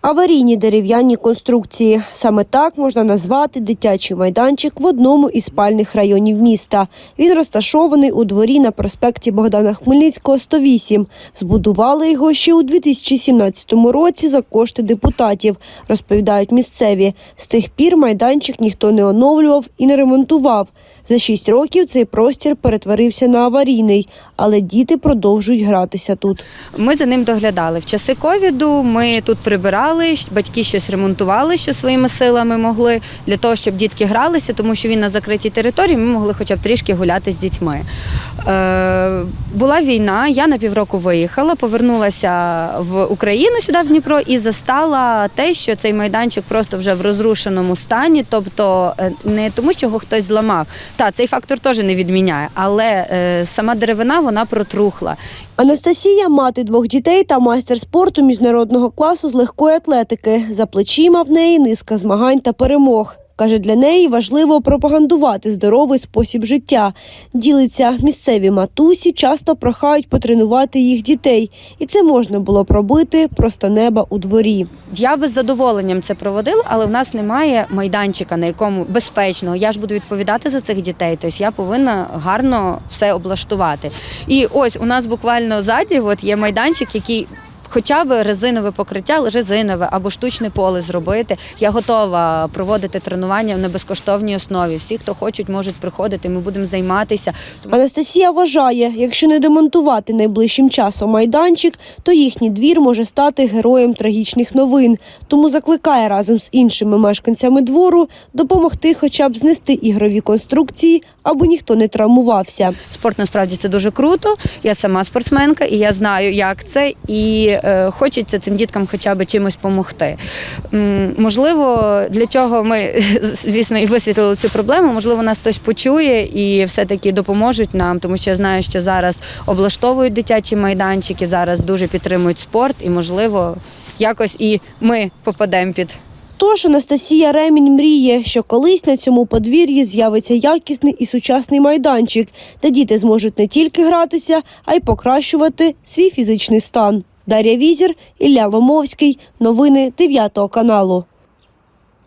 Аварійні дерев'яні конструкції. Саме так можна назвати дитячий майданчик в одному із спальних районів міста. Він розташований у дворі на проспекті Богдана Хмельницького, 108. Збудували його ще у 2017 році за кошти депутатів, розповідають місцеві. З тих пір майданчик ніхто не оновлював і не ремонтував. За шість років цей простір перетворився на аварійний, але діти продовжують гратися тут. Ми за ним доглядали. В часи ковіду ми тут прибирали, щ- батьки щось ремонтували, що своїми силами могли, для того, щоб дітки гралися, тому що він на закритій території, ми могли хоча б трішки гуляти з дітьми. Е, була війна, я на півроку виїхала, повернулася в Україну сюди, в Дніпро, і застала те, що цей майданчик просто вже в розрушеному стані, тобто е, не тому, що його хтось зламав. Та, цей фактор теж не відміняє, але е, сама деревина вона протрухла. Анастасія мати двох дітей та майстер спорту міжнародного класу з легкої атлетики. За плечима в неї низка змагань та перемог. Каже, для неї важливо пропагандувати здоровий спосіб життя. Ділиться місцеві матусі, часто прохають потренувати їх дітей, і це можна було б робити просто неба у дворі. Я би з задоволенням це проводила, але в нас немає майданчика, на якому безпечного. Я ж буду відповідати за цих дітей. Тобто я повинна гарно все облаштувати. І ось у нас буквально ззаді от є майданчик, який. Хоча б резинове покриття, резинове або штучне поле зробити. Я готова проводити тренування на безкоштовній основі. Всі, хто хочуть, можуть приходити. Ми будемо займатися. Анастасія вважає, якщо не демонтувати найближчим часом майданчик, то їхній двір може стати героєм трагічних новин. Тому закликає разом з іншими мешканцями двору допомогти хоча б знести ігрові конструкції, аби ніхто не травмувався. Спорт насправді це дуже круто. Я сама спортсменка, і я знаю, як це, і е, хочеться цим діткам хоча б чимось допомогти. Можливо, для чого ми, звісно, і висвітлили цю проблему. Можливо, нас хтось почує і все-таки допоможуть нам, тому що я знаю, що зараз облаштовують дитячі майданчики, зараз дуже підтримують спорт, і можливо, якось і ми попадемо під. Тож Анастасія Ремінь мріє, що колись на цьому подвір'ї з'явиться якісний і сучасний майданчик, де діти зможуть не тільки гратися, а й покращувати свій фізичний стан. Дар'я Візір, Ілля Ломовський. Новини 9 каналу.